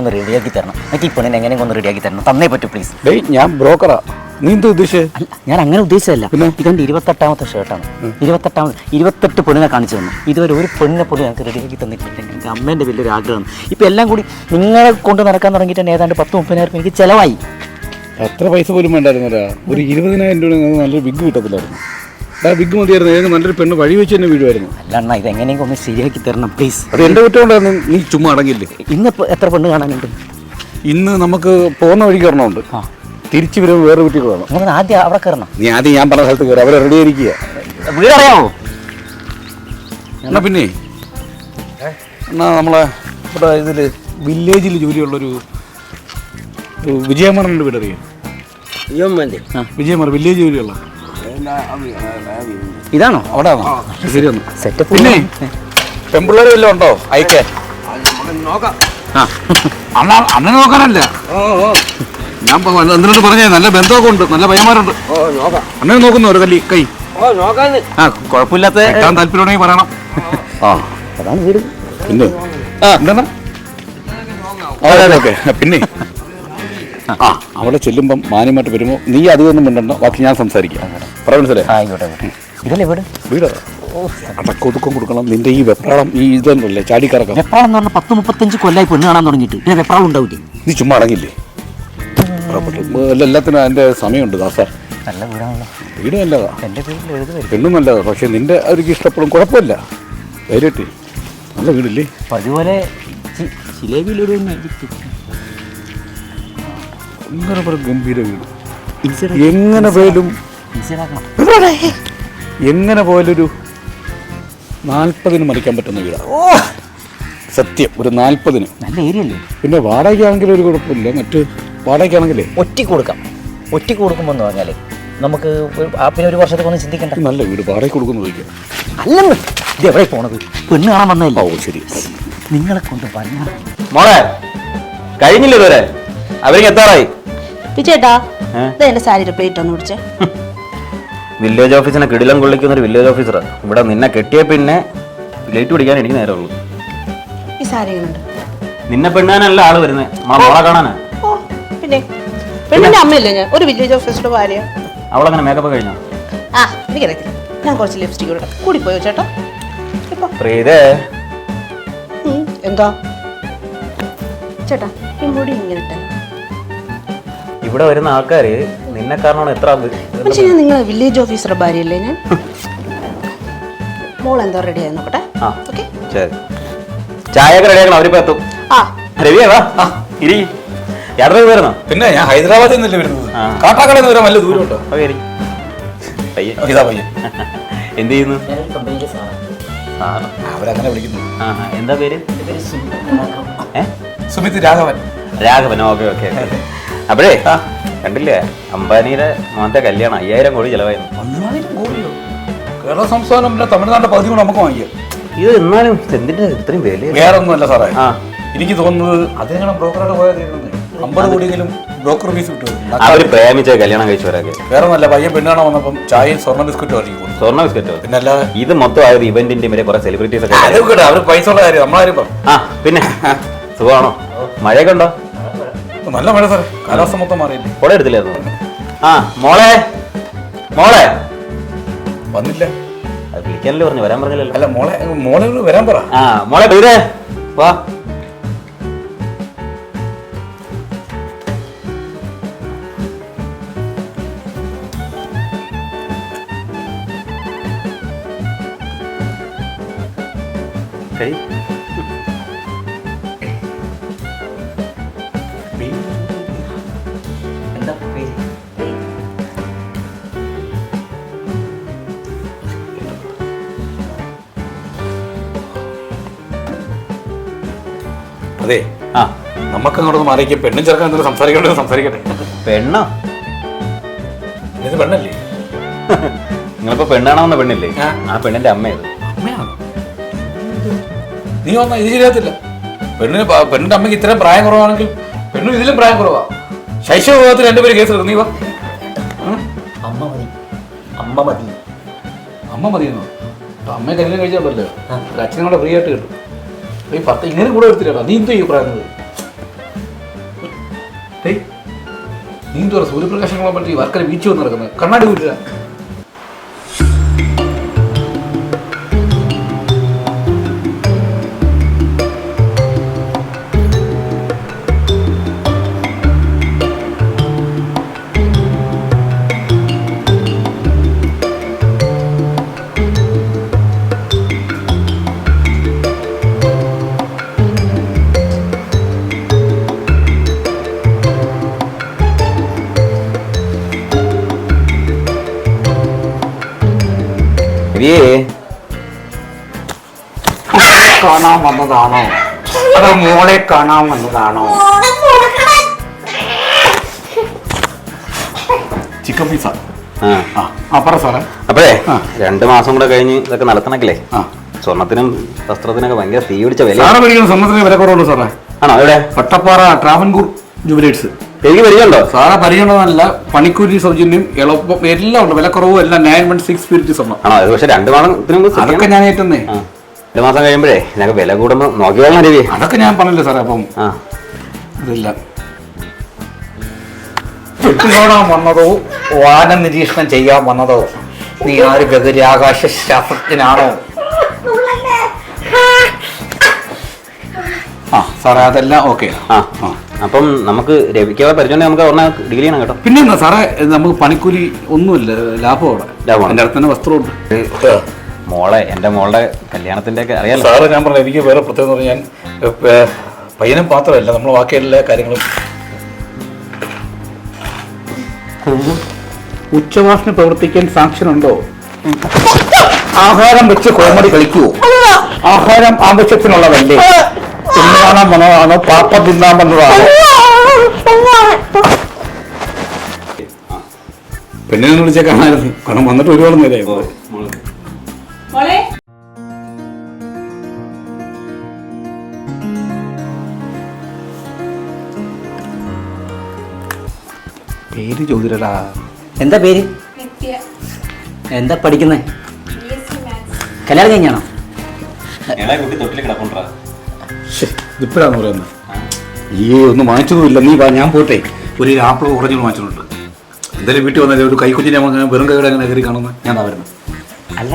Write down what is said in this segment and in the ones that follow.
ഒന്ന് റെഡിയാക്കി തരണം. എനിക്ക് ഈ പെണ്ണിനെ എങ്ങനെയും ഒന്ന് റെഡിയാക്കി തരണം. തന്നേ പറ്റൂ പ്ലീസ് ഡേയ് ഞാൻ ബ്രോക്കറാ. നീ എന്താ ഉദ്ദേശിച്ചത് അല്ല ഞാൻ അങ്ങനെ ഉദ്ദേശിച്ചതല്ല? ഇതെന്റെ ഇരുപത്തെട്ടാമത്തെ ഷർട്ടാണ് ഇരുപത്തെട്ടാമത് ഇരുപത്തെട്ട് പെണ്ണിനെ കാണിച്ചു തന്നു. ഇതുവരെ ഒരു പെണ്ണിനെ പോലും ഞങ്ങൾക്ക് റെഡിയാക്കി തന്നിട്ടില്ല എനിക്ക് അമ്മേന്റെ വലിയൊരു ആഗ്രഹം ഇപ്പം എല്ലാം കൂടി നിങ്ങളെ കൊണ്ട് നടക്കാൻ തുടങ്ങിയിട്ട് തന്നെ ഏതാണ്ട് പത്ത് മുപ്പതിനായിരം എനിക്ക് ചിലവായി. എത്ര പൈസ പോലും വേണ്ടായിരുന്നു ഒരു ഇരുപതിനായിരം രൂപ നല്ലൊരു ബിഗ് കിട്ടത്തില്ലായിരുന്നു. ബിഗ് മതിയായിരുന്നു. ഏത് നല്ലൊരു പെണ്ണ് വഴി വെച്ച് തന്നെ വീഴുമായിരുന്നു. അല്ല അണ്ണാ ഇത് എങ്ങനെയെങ്കിലും ഒന്ന് ശരിയാക്കി തരണം പ്ലീസ് അത് എന്റെ കുറ്റം കൊണ്ടായിരുന്നു നീ ചുമ്മാ അടങ്ങില്ലേ ഇന്നിപ്പോൾ എത്ര പെണ്ണ് കാണാനുണ്ട്? ഇന്ന് നമുക്ക് പോകുന്ന വഴിക്ക് ഒരെണ്ണമുണ്ട് ആ. തിരിച്ചു വരുമ്പോൾ വേറെ വീട്ടിൽ കയറണം അങ്ങനെ ആദ്യം അവിടെ കയറണം. നീ ആദ്യം ഞാൻ പറഞ്ഞ സ്ഥലത്ത് കയറും. അവരെ റെഡി ആയിരിക്കുക. വീടറിയാമോ എന്നാ പിന്നെ? എന്നാ നമ്മളെ ഇവിടെ ഇതിൽ വില്ലേജിൽ ജോലിയുള്ളൊരു ഒരു വിജയമറിന്റെ വീട് അറിയാം വിജയമർ വില്ലേജ് ജോലിയുള്ള. ഇതാണോ? അവിടെ ശരിയൊന്നു സെറ്റപ്പ് പിന്നെ പെമ്പിള്ളേർ വല്ലതും ഉണ്ടോ? അയക്കാൻ ആ അണ്ണ അണ്ണനെ നോക്കാനല്ല? ഞാൻ എന്തിനോട് പറഞ്ഞേ? നല്ല ബന്ധമൊക്കെ ഉണ്ട്. നല്ല പയ്യന്മാരുണ്ട്. അന്നെ നോക്കുന്നു ഒരു കല്ലി കൈ. ആ കുഴപ്പമില്ലാത്ത ഞാൻ താല്പര്യമുണ്ടെങ്കിൽ പറയണം. ആ. അതാണ് വീട്. പിന്നെ? ആ. എന്താണ്? ഓക്കെ പിന്നെ? ആ. അവിടെ ചെല്ലുമ്പം മാന്യമായിട്ട് വരുമ്പോൾ നീ അതിനൊന്നും മിണ്ടണ്ട ബാക്കി ഞാൻ സംസാരിക്കാം. ആ ആയിക്കോട്ടെ ഇതല്ലേ വീട്? വീട് അടക്കൊതുക്കം കൊടുക്കണം. നിന്റെ ഈ വെപ്രാളം ഈ ഇതല്ലേ ചാടിക്കറക്കം. വെപ്രാളം എന്ന് പറഞ്ഞാൽ പത്ത് മുപ്പത്തഞ്ച് കൊല്ലായി പെണ്ണ് കാണാൻ തുടങ്ങിയിട്ട്. പിന്നെ വെപ്രാളം ഉണ്ടാവില്ലേ നീ ചുമ്മാ അടങ്ങില്ലേ എല്ലാത്തിനും അതിന്റെ സമയമുണ്ട് ദാസാ. നല്ല വീടാണല്ലോ. വീട് നല്ലതാ. എന്റെ പെണ്ണും നല്ലതാ പക്ഷെ നിന്റെ അവർക്ക് ഇഷ്ടപ്പെടും കുഴപ്പമില്ല. ധൈര്യമായിട്ട് നല്ല വീടില്ലേ? അതുപോലെ ചിലവിലൊരു ജിലേബിയിലൊരു magic. ഇങ്ങനെ ഗംഭീര വീട്. എങ്ങനെ പോയാലും. എങ്ങനെ പോയാലൊരു നാൽപ്പതിന് മറിക്കാൻ പറ്റുന്ന വീടാണ് സത്യം ഒരു നാൽപ്പതിന്. നല്ല ഏരിയ അല്ലേ പിന്നെ വാടകയ്ക്കാണെങ്കിലും ഒരു കുഴപ്പമില്ല. മറ്റ് വാടകയ്ക്കാണെങ്കിലേ. ഒറ്റയ്ക്ക് കൊടുക്കാം. ഒറ്റയ്ക്ക് കൊടുക്കുമ്പോൾ എന്ന് പറഞ്ഞാൽ നമുക്ക് ഒരു- പിന്നെ ഒരു വർഷത്തേക്ക് ഒന്നും ചിന്തിക്കണ്ട. നല്ല വീട്. വാടകയ്ക്ക് കൊടുക്കുന്നു ചോദിക്കാം. അല്ലെന്ന്. ഇത് എവിടെ പോണത്? പെണ്ണ് കാണാൻ വന്നതല്ലേ? ഓ ശരി. നിങ്ങളെ കൊണ്ട് വന്ന മോളെ കഴിഞ്ഞില്ല ഇതുവരെ? അവർക്ക് എത്താറായി? ചേട്ടാ എന്റെ സാരിയുടെ പ്ലേറ്റ് ഒന്ന് പിടിച്ചേ. വില്ലേജ് ഓഫീസിനെ കിടിലം കൊള്ളിക്കുന്ന ഒരു വില്ലേജ് ഓഫീസറാ ഇവിടെ നിന്നെ കെട്ടിയ പിന്നെ പ്ലേറ്റ് പിടിക്കാൻ എനിക്ക് നേരമുള്ളൂ ഈ സാരി നിന്നെ പെണ്ണാനല്ല ആൾ വരുന്നത് മോളെ കാണാനാ? പിന്നെ? പെണ്ണിന്റെ അമ്മയല്ലേ ഞാൻ? ഒരു വില്ലേജ് ഓഫീസറുടെ ഭാര്യ. അവളങ്ങനെ മേക്കപ്പ് കഴിഞ്ഞോ? ആ എനിക്കറിയത്തില്ല. ഞാൻ കുറച്ച് ലിപ്സ്റ്റിക് കൂടെ കൂടി പോയോ ചേട്ടാ? പ്രീതേ. എന്താ? ചേട്ടാ ഈ മുടി ഇങ്ങനെ. ഇവിടെ വരുന്ന ആൾക്കാര് നിന്നെ കാരണമാണ് എത്ര പക്ഷെ ഞാൻ നിങ്ങളെ വില്ലേജ് ഓഫീസറെ ഭാര്യയല്ലേ ഞാൻ? മോൾ എന്താ റെഡി ആയി നോക്കട്ടെ. ആ ഓക്കെ ശരി. റെഡി ആക്കണം അവരിപ്പോ എത്തും. ആ. രവിയാ വാ ഇരി. യാത്ര വരുന്നോ? പിന്നെ ഞാൻ ഹൈദരാബാദിൽ നിന്നല്ലേ വരുന്നത്. കാട്ടാക്കടയിൽ നിന്ന് വരാൻ വലിയ ദൂരമുണ്ടോ? പയ്യെ ഇതാ പയ്യൻ. എന്ത് ചെയ്യുന്നു? അവരങ്ങനെ വിളിക്കുന്നു. എന്താ പേര്? സുമിത് രാഘവൻ. രാഘവൻ. ഓക്കെ ഓക്കെ അപ്പോഴേ കണ്ടില്ലേ? അംബാനിയുടെ മോന്റെ കല്യാണം അയ്യായിരം കോടി ചെലവായിരുന്നു. പതിനായിരം കോടിയോ? കേരള സംസ്ഥാനം പിന്നെ തമിഴ്നാട്ടിലെ പകുതി കൂടെ നമുക്ക് വാങ്ങിക്കാം. ഇത് എന്നാലും എന്തിന്റെ ഇത്രയും വില വേറെ ഒന്നുമല്ല സാറേ. ആ. എനിക്ക് തോന്നുന്നത് അദ്ദേഹം ബ്രോക്കറായിട്ട് പോയാൽ അമ്പത് കോടിയെങ്കിലും ബ്രോക്കർ ഫീസ് കിട്ടും അവർ പ്രേമിച്ച കല്യാണം കഴിച്ചവരൊക്കെ വേറെ ഒന്നല്ല പയ്യൻ പെണ്ണാണോ വന്നപ്പം ചായയും സ്വർണ ബിസ്ക്കറ്റും ആയിരിക്കും സ്വർണ ബിസ്ക്കറ്റോ? പിന്നെ ഇത് മൊത്തം ആയത് ഇവന്റിന്റെ വരെ കുറെ സെലിബ്രിറ്റീസ് ഒക്കെ അവർ പൈസ ഉള്ള കാര്യം നമ്മളാരും ആ പിന്നെ സുഖമാണോ? മഴയൊക്കെ ഉണ്ടോ? നല്ല മഴ സാറേ. കാലാവസ്ഥ മൊത്തം മാറിയില്ലേ? കൂടെ എടുത്തില്ലായിരുന്നു? ആ മോളെ. മോളെ. വന്നില്ല. അത് വിളിക്കാനല്ലേ പറഞ്ഞു. വരാൻ പറഞ്ഞില്ലല്ലോ. അല്ല മോളെ മോളെ വരാൻ പറ. ആ മോളെ ബീരേ വാ. കഴി അതെ. ആ. നമുക്ക് അങ്ങോട്ട് മാറിക്ക് പെണ്ണും ചെറുക്കാൻ എന്തെങ്കിലും സംസാരിക്കട്ടെ സംസാരിക്കട്ടെ. പെണ്ണോ? ഇത് പെണ്ണല്ലേ? നിങ്ങളിപ്പോ പെണ്ണാണോന്ന പെണ്ണില്ലേ? ആ. ആ പെണ്ണിന്റെ അമ്മയത്. അമ്മയാണോ? നീ വന്ന ഇത് ശരിയാത്തില്ല പെണ്ണിന് പ- പെണ്ണിന്റെ അമ്മയ്ക്ക് ഇത്രയും പ്രായം കുറവാണെങ്കിൽ പെണ്ണും ഇതിലും പ്രായം കുറവാ. ശൈശവ വിഭാഗത്തിൽ രണ്ടുപേര് കേസ് എടുക്കും നീ വാ. ഉം? അമ്മ മതി. അമ്മ മതി. അമ്മ മതിയെന്നോ? അപ്പൊ അമ്മയെ കല്യാണം കഴിച്ചാൽ പറ്റില്ല അച്ഛനും കൂടെ ഫ്രീ ആയിട്ട് കിട്ടും. ഈ പത്ത് ഇങ്ങനെ കൂടെ എടുത്തില്ല നീ എന്തോ ഈ പറയുന്നത്? നീ എന്തോ സൂര്യപ്രകാശങ്ങളെ പറ്റി വർക്കർ വീച്ചു വന്ന് നടക്കുന്നത്? കണ്ണാടി കൂട്ടില്ല രവിയേ കാണാൻ വന്നതാണോ? അതോ മോളെ കാണാൻ വന്നതാണോ? Chicken pizza. ആ. പറ സാറേ. അപ്പോഴേ. രണ്ട് മാസം കൂടെ കഴിഞ്ഞ് ഇതൊക്കെ നടത്തണക്കില്ലേ? ആ. സ്വർണത്തിനും വസ്ത്രത്തിനൊക്കെ ഭയങ്കര തീ പിടിച്ച വില സ്വർണത്തിന് വില കുറവുള്ളൂ സാറേ. ആണോ? എവിടെ? പട്ടപ്പാറ ട്രാവൻകൂർ ജുവലേഴ്സ്. എനിക്ക് പരിചയമുണ്ടോ? സാറെ പരിഗണനല്ല പണിക്കൂലി സൗജന്യം എളുപ്പം എല്ലാം ഉണ്ട്. വിലക്കുറവും എല്ലാം നയൻ വൺ സിക്സ് ഫിഫ്റ്റി സ്വർണം. ആണോ? പക്ഷെ രണ്ട് മാസം അതൊക്കെ. ഞാൻ ഏറ്റുന്നേ. രണ്ട് മാസം കഴിയുമ്പോഴേ ഞങ്ങൾക്ക് വില കൂടുമ്പോ നോക്കിയോളാം രവി. അതൊക്കെ ഞാൻ പറഞ്ഞില്ല സാറേ അപ്പം? ആ. അതില്ല കാണാൻ വന്നതോ? വാന നിരീക്ഷണം ചെയ്യാൻ വന്നതോ? നീ ആര് ബഹിരാകാശ ശാസ്ത്രജ്ഞനാണോ? ആ സാറേ അതെല്ലാം ഓക്കെ ആ. ആ. അപ്പം നമുക്ക് രവിക്കുള്ള പരിചയം നമുക്ക് ഒന്നാ ഡീൽ ചെയ്യണം കേട്ടോ. പിന്നെ എന്നാ സാറേ നമുക്ക് പണിക്കൂലി ഒന്നുമില്ല ലാഭം അവിടെ ലാഭമാണ്. എന്റെ അടുത്ത് തന്നെ വസ്ത്രമുണ്ട്. മോളെ എന്റെ മോളുടെ കല്യാണത്തിന്റെ ഒക്കെ അറിയാലോ? സാറ് ഞാൻ പറഞ്ഞു എനിക്ക് വേറെ പ്രത്യേകത ഞാൻ പയ്യനും പാത്രമല്ല നമ്മൾ ബാക്കി എല്ലാ കാര്യങ്ങളും ഉച്ചഭാഷണം പ്രവർത്തിക്കാൻ സാക്ഷ്യനുണ്ടോ? ഉണ്ടോ ആഹാരം വെച്ച് കോമഡി കളിക്കുവോ? ആഹാരം ആവശ്യത്തിനുള്ളതല്ലേ? തിന്നാൻ വന്നതാണോ പാപ്പ തിന്നാൻ വന്നതാണോ പെണ്ണിനെ വിളിച്ച കാണായിരുന്നു കാരണം വന്നിട്ട് ഒരുപാട് നേരമായി. പേര് ചോദിച്ചടാ എന്താ പേര്? എന്താ പഠിക്കുന്നേ? കല്യാണം കഴിഞ്ഞാണോ? കുട്ടി തൊട്ടിൽ കിടപ്പുണ്ടാ. ഇപ്പോഴാന്ന് പറയുന്നത് ഈ ഒന്നും വാങ്ങിച്ചതുമില്ല. നീ വാ ഞാൻ പോട്ടെ. ഒരു ആപ്പിൾ കുറഞ്ഞു വാങ്ങിച്ചിട്ടുണ്ട്. എന്തായാലും വീട്ടിൽ വന്നാൽ ഒരു കൈക്കുഞ്ഞിനെ അങ്ങനെ വെറും കൈയുടെ അങ്ങനെ കയറി കാണുന്നു. ഞാൻ ദാ വരുന്നു. അല്ല.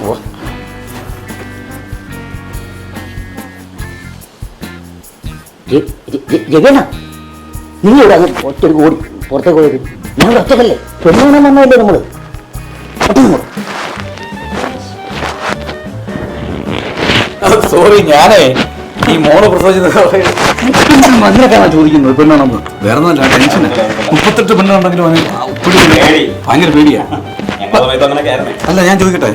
പോ നീ ഇവിടെ അങ്ങ് ഓടി പുറത്തേക്ക് ഓടി. ഞങ്ങൾ ഒറ്റക്കല്ലേ പെണ്ണുകാണാൻ വന്നതല്ലേ നമ്മൾ? സോറി ഞാനേ ഈ മോൾ പ്രസവിച്ചത് ചോദിക്കുന്നത്? പെണ്ണാണെന്ന് വേറെ ഒന്നല്ല ടെൻഷൻ മുപ്പത്തെട്ട് പെണ്ണുണ്ടെങ്കിലും അവന്. ഭയങ്കര പേടിയാ. അല്ല ഞാൻ ചോദിക്കട്ടെ?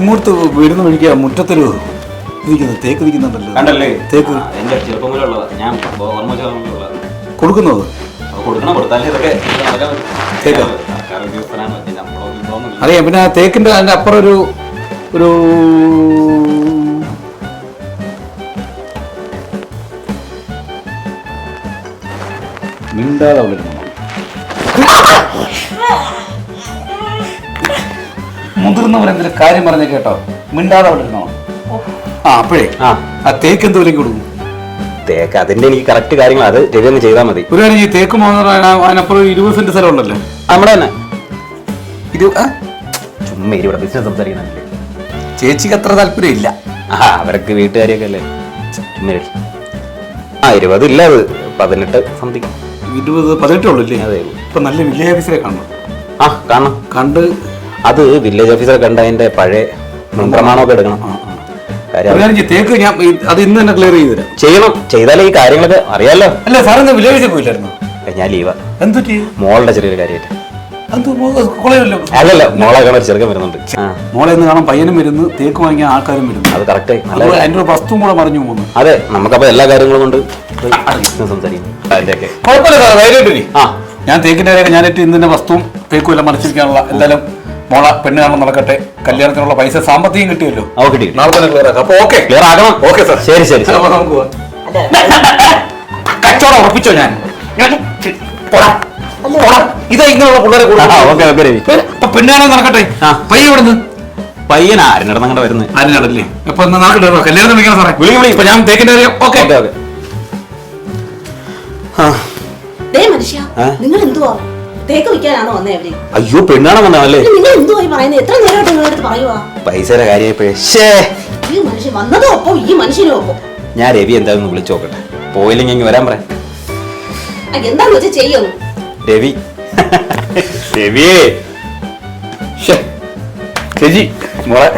ഇങ്ങോട്ട് വരുന്ന വഴിക്ക് മുറ്റത്തൊരു ഇരിക്കുന്നത് തേക്ക് ഇരിക്കുന്നുണ്ടല്ലോ കണ്ടല്ലേ? തേക്ക്. എന്റെ ചെറുപ്പം ഞാൻ കൊടുക്കുന്നത്. അറിയാം. പിന്നെ ആ തേക്കിന്റെ അതിന്റെ അപ്പുറം ഒരു ഒരു മിണ്ടാതെ ഇരുന്നോ. മുതിർന്നവരെന്തെങ്കിലും കാര്യം പറഞ്ഞ കേട്ടോ. മിണ്ടാതെ അവിടെ ഇരുന്നോ? ആ അപ്പോഴേ. ആ. ആ തേക്ക് എന്തോലും കൊടുക്കും? തേക്ക് അതിന്റെ എനിക്ക് കറക്റ്റ് കാര്യങ്ങൾ അത് രവി ചെയ്താൽ മതി. ഒരു കാര്യം ഈ തേക്ക് മാത്രം അതിനപ്പുറം ഇരുപത് സെന്റ് സ്ഥലം ഉണ്ടല്ലോ. നമ്മുടെ തന്നെ. ഇത് ആ, ചുമ്മാ ഇവിടെ ബിസിനസ് സംസാരിക്കുന്നില്ലേ ചേച്ചിക്ക് അത്ര താല്പര്യം ഇല്ല. ആ അവർക്ക് വീട്ടുകാരിയൊക്കെ അല്ലേ? ചുമ്മാ ഇരി. ആ ഇരുപത് ഇല്ല അത്. പതിനെട്ട് സംതിങ്. ഇരുപത് പതിനെട്ടേ ഉള്ളൂ ഇല്ലേ? അതെ. ഇപ്പൊ നല്ല വില്ലേജ് ഓഫീസറെ കാണണം. ആ കാണണം. കണ്ട് അത് വില്ലേജ് ഓഫീസറെ കണ്ട അതിന്റെ പഴയ പ്രമാണമൊക്കെ എടുക്കണം. കാര്യം ചെയ്യ്, തേക്ക് ഞാൻ ഈ- അത് ഇന്ന് തന്നെ ക്ലിയർ ചെയ്ത് തരാം. ചെയ്യണം. ചെയ്താലേ ഈ കാര്യങ്ങളൊക്കെ അറിയാലോ. അല്ല സാറിന്ന് ഓഫീസിൽ പോയില്ലായിരുന്നു? ഏ, ഞാൻ ലീവാ എന്തുറ്റി മോളുടെ ചെറിയൊരു കാര്യമായിട്ട്. അല്ലല്ല മോളെ കാണാൻ ഒരു ചെറുക്കൻ വരുന്നുണ്ട്. ആ. മോളെ ഇന്ന് കാണാൻ പയ്യനും വരുന്നു തേക്ക് വാങ്ങിയ ആൾക്കാരും വരുന്നു. അത് കറക്റ്റ് നല്ല അതുപോലെ അതിന്റെ ഒരു വസ്തുവും കൂടെ മറിഞ്ഞു പോകുന്നു. അതെ നമുക്കപ്പോ എല്ലാ കാര്യങ്ങളും കൊണ്ട് ബിസിനസ് സംസാരിക്കും. കുഴപ്പമില്ല സാർ ധൈര്യമായിട്ട് ആ. ഞാൻ തേക്കിന്റെ കാര്യം ഞാനിട്ട് ഇന്ന് വസ്തുവും തേക്കും എല്ലാം മറിച്ചിരിക്കാനുള്ള എന്തായാലും മോള പെണ്ണ് കാണാൻ നടക്കട്ടെ. കല്യാണത്തിനുള്ള പൈസ സാമ്പത്തികം കിട്ടിയല്ലോ. ഓ കിട്ടി. നാളെ തന്നെ ക്ലിയർ ആക്കാം. അപ്പൊ ഓക്കെ. ക്ലിയർ ആകണം ഓക്കെ സാർ ശരി ശരി ശരി. അപ്പൊ നമുക്ക് പോവാം. കച്ചവടം ഉറപ്പിച്ചോ ഞാൻ? ഞാൻ- പോടാ. പോടാ. ഇതാ ഇങ്ങനെയുള്ള പിള്ളേരെ കൂടുതൽ നടക്കട്ടെ. പയ്യ ഇവിടെ നിന്ന് പയ്യൻ ആരിനടന്ന് അങ്ങോട്ട് വരുന്നത് അതിനടല്ലേ അപ്പൊ നടക്കട്ടെ കല്യാണം വിളിക്കണം സാറേ. വിളി വിളി. ഇപ്പൊ ഞാൻ തേക്കിന്റെ കാര്യം ഓക്കെ ഓക്കെ. ദേ മനുഷ്യ നിങ്ങൾ എന്തുവാ തേക്ക് വിൽക്കാനാണോ വന്നേ അവർ അയ്യോ പെണ്ണാണ് വന്നതല്ലേ നിങ്ങൾ എന്തുവായി പറയുന്നത് എത്ര നേരമായിട്ട് നിങ്ങളുടെ അടുത്ത് പറയുവാ? പൈസയുടെ കാര്യമായപ്പോഴേ ഈ മനുഷ്യൻ വന്നതും ഒപ്പം ഈ മനുഷ്യനും ഒപ്പം? ഞാൻ രവി എന്തായാലും ഒന്ന് വിളിച്ചു നോക്കട്ടെ. പോയില്ലെങ്കിൽ ഇങ്ങ് വരാൻ പറയാം. എന്താന്ന് വെച്ചാ ചെയ്യുന്നു രവി. രവിയേ. ചേച്ചി മോളെ.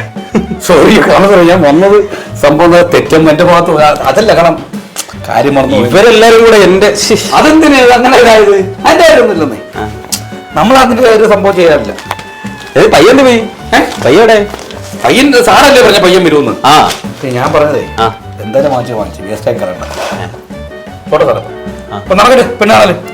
സോറി കാണുന്നത് ഞാൻ വന്നത് സംഭവം തെറ്റും മറ്റേ ഭാഗത്ത് അതല്ല കാരണം കാര്യം മറന്നു പോയി. ഇവരെല്ലാരും കൂടെ എന്റെ. അതെന്തിനാ അങ്ങനെ ഇതായത്? അതിന്റെ കാര്യമൊന്നുമില്ലെന്നേ. നമ്മൾ അതിന്റെ ഒരു സംഭവം ചെയ്യാറില്ല. ഏത് പയ്യന്റെ പോയി? പയ്യടെ പയ്യൻ സാറല്ലേ പറഞ്ഞ പയ്യൻ വരുമെന്ന്? ആ. ഞാൻ പറഞ്ഞതേ. എന്തായാലും വാങ്ങിച്ചു വാങ്ങിച്ചു. വേസ്റ്റ് ആയി കറണ്ട് പോട്ടെ സാറേ. അപ്പൊ നടക്കട്ടെ പെണ്ണാണല്ലേ